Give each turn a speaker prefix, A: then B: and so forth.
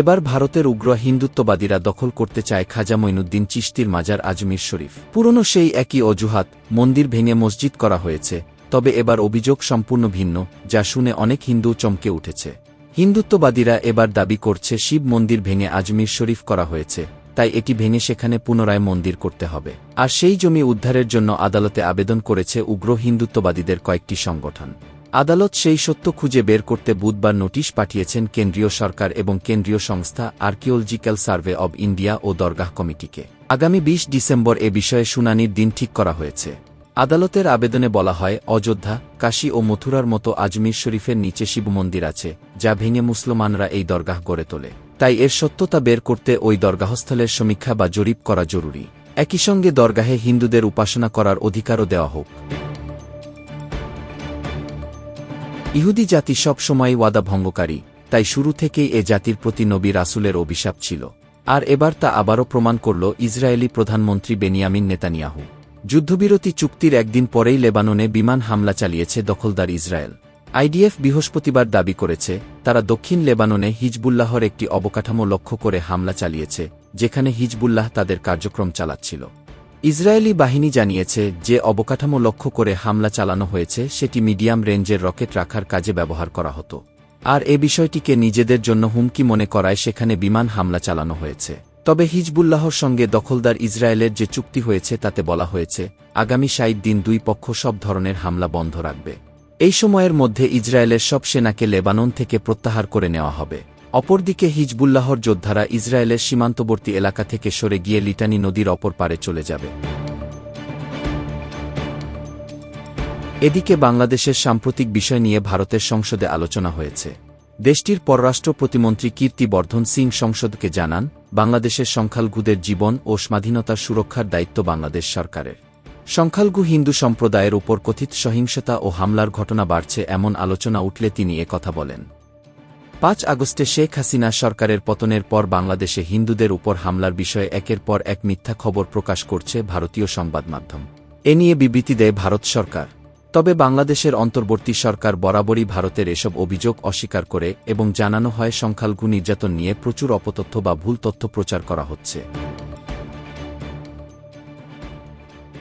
A: এবার ভারতের উগ্র হিন্দুত্ববাদীরা দখল করতে চায় খাজা মঈনুদ্দিন চিশতির মাজার আজমির শরীফ পুরনো সেই একই অজুহাত মন্দির ভেঙে মসজিদ করা হয়েছে তবে এবার অভিযোগ সম্পূর্ণ ভিন্ন যা শুনে অনেক হিন্দু চমকে উঠেছে হিন্দুত্ববাদীরা এবার দাবি করছে শিব মন্দির ভেঙে আজমির শরীফ করা হয়েছে তাই এটি ভেঙে সেখানে পুনরায় মন্দির করতে হবে আর সেই জমি উদ্ধারের জন্য আদালতে আবেদন করেছে উগ্র হিন্দুত্ববাদীদের কয়েকটি সংগঠন আদালত সেই সত্য খুঁজে বের করতে বুধবার নোটিশ পাঠিয়েছেন কেন্দ্রীয় সরকার এবং কেন্দ্রীয় সংস্থা আর্কিওলজিক্যাল সার্ভে অব ইন্ডিয়া ও দরগাহ কমিটিকে আগামী ২০ ডিসেম্বর এ বিষয়ে শুনানির দিন ঠিক করা হয়েছে আদালতের আবেদনে বলা হয় অযোধ্যা কাশী ও মথুরার মতো আজমির শরীফের নিচে শিব মন্দির আছে যা ভেঙে মুসলমানরা এই দরগাহ গড়ে তোলে তাই এর সত্যতা বের করতে ওই দরগাহস্থলের সমীক্ষা বা জরিপ করা জরুরি একই সঙ্গে দরগাহে হিন্দুদের উপাসনা করার অধিকারও দেওয়া হোক ইহুদি জাতি সবসময় ওয়াদা ভঙ্গকারী তাই শুরু থেকেই এ জাতির প্রতি নবী রাসুলের অভিশাপ ছিল আর এবার তা আবারও প্রমাণ করল ইসরায়েলি প্রধানমন্ত্রী বেনিয়ামিন নেতানিয়াহু যুদ্ধবিরতি চুক্তির একদিন পরেই লেবাননে বিমান হামলা চালিয়েছে দখলদার ইসরায়েল আইডিএফ বৃহস্পতিবার দাবি করেছে তারা দক্ষিণ লেবাননে হিজবুল্লাহর একটি অবকাঠামো লক্ষ্য করে হামলা চালিয়েছে যেখানে হিজবুল্লাহ তাদের কার্যক্রম চালাচ্ছিল ইসরায়েলি বাহিনী জানিয়েছে যে অবকাঠামো লক্ষ্য করে হামলা চালানো হয়েছে সেটি মিডিয়াম রেঞ্জের রকেট রাখার কাজে ব্যবহার করা হতো আর এ বিষয়টিকে নিজেদের জন্য হুমকি মনে করায় সেখানে বিমান হামলা চালানো হয়েছে তবে হিজবুল্লাহর সঙ্গে দখলদার ইসরায়েলের যে চুক্তি হয়েছে তাতে বলা হয়েছে আগামী ষাট দিন দুই পক্ষ সব ধরনের হামলা বন্ধ রাখবে এই সময়ের মধ্যে ইসরায়েলের সব সেনাকে লেবানন থেকে প্রত্যাহার করে নেওয়া হবে অপরদিকে হিজবুল্লাহর যোদ্ধারা ইসরায়েলের সীমান্তবর্তী এলাকা থেকে সরে গিয়ে লিটানি নদীর অপর পারে চলে যাবে এদিকে বাংলাদেশের সাম্প্রতিক বিষয় নিয়ে ভারতের সংসদে আলোচনা হয়েছে দেশটির পররাষ্ট্র প্রতিমন্ত্রী কীর্তি বর্ধন সিং সংসদকে জানান বাংলাদেশের সংখ্যালঘুদের জীবন ও স্বাধীনতা সুরক্ষার দায়িত্ব বাংলাদেশ সরকারের সংখ্যালঘু হিন্দু সম্প্রদায়ের উপর কথিত সহিংসতা ও হামলার ঘটনা বাড়ছে এমন আলোচনা উঠলে তিনি কথা বলেন পাঁচ আগস্টে শেখ হাসিনা সরকারের পতনের পর বাংলাদেশে হিন্দুদের উপর হামলার বিষয়ে একের পর এক মিথ্যা খবর প্রকাশ করছে ভারতীয় সংবাদ মাধ্যম এ নিয়ে বিবৃতি দেয় ভারত সরকার তবে বাংলাদেশের অন্তর্বর্তী সরকার বরাবরই ভারতের এসব অভিযোগ অস্বীকার করে এবং জানানো হয় সংখ্যালঘু নির্যাতন নিয়ে প্রচুর অপতথ্য বা ভুল তথ্য প্রচার করা হচ্ছে